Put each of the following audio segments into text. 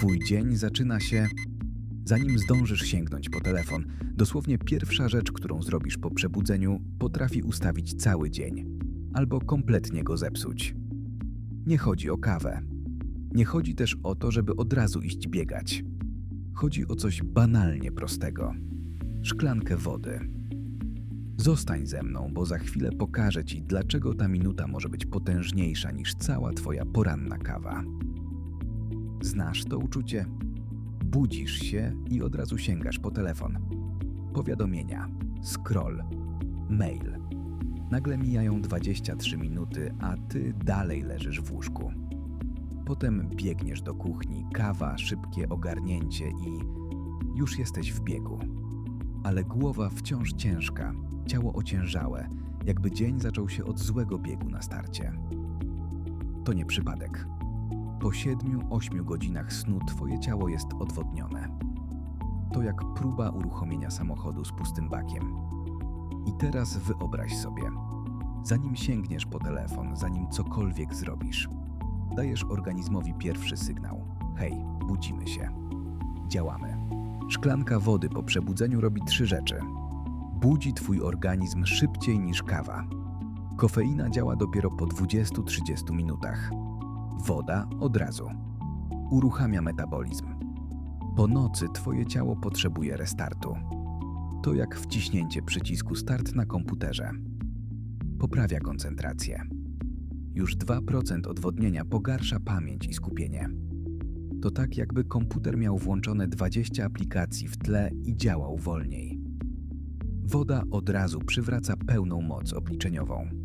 Twój dzień zaczyna się, zanim zdążysz sięgnąć po telefon. Dosłownie pierwsza rzecz, którą zrobisz po przebudzeniu, potrafi ustawić cały dzień albo kompletnie go zepsuć. Nie chodzi o kawę. Nie chodzi też o to, żeby od razu iść biegać. Chodzi o coś banalnie prostego szklankę wody. Zostań ze mną, bo za chwilę pokażę ci, dlaczego ta minuta może być potężniejsza niż cała twoja poranna kawa. Znasz to uczucie? Budzisz się i od razu sięgasz po telefon. Powiadomienia, scroll, mail. Nagle mijają 23 minuty, a ty dalej leżysz w łóżku. Potem biegniesz do kuchni, kawa, szybkie ogarnięcie i już jesteś w biegu. Ale głowa wciąż ciężka, ciało ociężałe, jakby dzień zaczął się od złego biegu na starcie. To nie przypadek. Po 7-8 godzinach snu twoje ciało jest odwodnione. To jak próba uruchomienia samochodu z pustym bakiem. I teraz wyobraź sobie, zanim sięgniesz po telefon, zanim cokolwiek zrobisz, dajesz organizmowi pierwszy sygnał: hej, budzimy się. Działamy. Szklanka wody po przebudzeniu robi trzy rzeczy. Budzi twój organizm szybciej niż kawa. Kofeina działa dopiero po 20-30 minutach. Woda od razu. Uruchamia metabolizm. Po nocy twoje ciało potrzebuje restartu. To jak wciśnięcie przycisku start na komputerze. Poprawia koncentrację. Już 2% odwodnienia pogarsza pamięć i skupienie. To tak, jakby komputer miał włączone 20 aplikacji w tle i działał wolniej. Woda od razu przywraca pełną moc obliczeniową.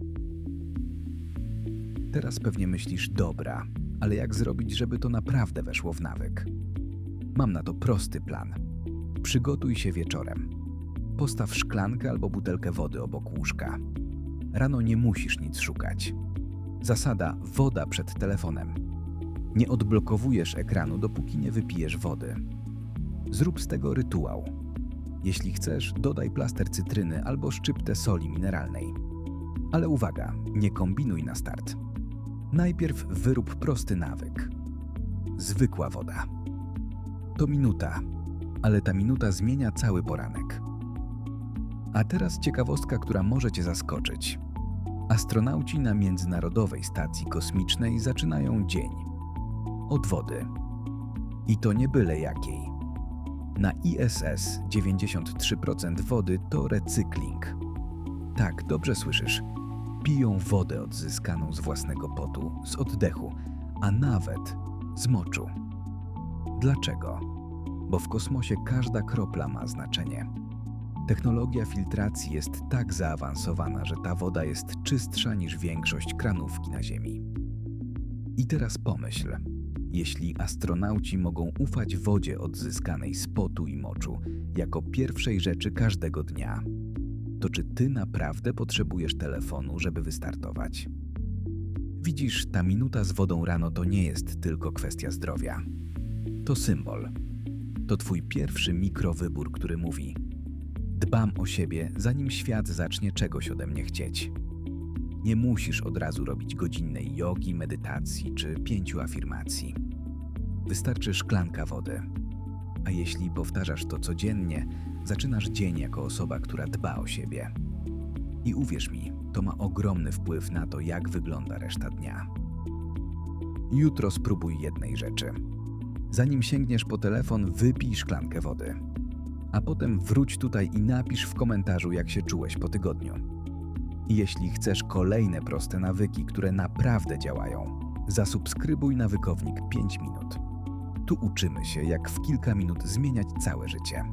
Teraz pewnie myślisz, dobra, ale jak zrobić, żeby to naprawdę weszło w nawyk? Mam na to prosty plan. Przygotuj się wieczorem. Postaw szklankę albo butelkę wody obok łóżka. Rano nie musisz nic szukać. Zasada woda przed telefonem. Nie odblokowujesz ekranu, dopóki nie wypijesz wody. Zrób z tego rytuał. Jeśli chcesz, dodaj plaster cytryny albo szczyptę soli mineralnej. Ale uwaga, nie kombinuj na start. Najpierw wyrób prosty nawyk. Zwykła woda. To minuta, ale ta minuta zmienia cały poranek. A teraz ciekawostka, która może Cię zaskoczyć. Astronauci na Międzynarodowej Stacji Kosmicznej zaczynają dzień od wody. I to nie byle jakiej. Na ISS 93% wody to recykling. Tak, dobrze słyszysz. Piją wodę odzyskaną z własnego potu, z oddechu, a nawet z moczu. Dlaczego? Bo w kosmosie każda kropla ma znaczenie. Technologia filtracji jest tak zaawansowana, że ta woda jest czystsza niż większość kranówki na Ziemi. I teraz pomyśl, jeśli astronauci mogą ufać wodzie odzyskanej z potu i moczu jako pierwszej rzeczy każdego dnia, to czy ty naprawdę potrzebujesz telefonu, żeby wystartować? Widzisz, ta minuta z wodą rano to nie jest tylko kwestia zdrowia. To symbol. To twój pierwszy mikrowybór, który mówi: Dbam o siebie, zanim świat zacznie czegoś ode mnie chcieć. Nie musisz od razu robić godzinnej jogi, medytacji czy pięciu afirmacji. Wystarczy szklanka wody. A jeśli powtarzasz to codziennie, zaczynasz dzień jako osoba, która dba o siebie. I uwierz mi, to ma ogromny wpływ na to, jak wygląda reszta dnia. Jutro spróbuj jednej rzeczy. Zanim sięgniesz po telefon, wypij szklankę wody. A potem wróć tutaj i napisz w komentarzu, jak się czułeś po tygodniu. I jeśli chcesz kolejne proste nawyki, które naprawdę działają, zasubskrybuj nawykownik 5 minut. Tu uczymy się, jak w kilka minut zmieniać całe życie.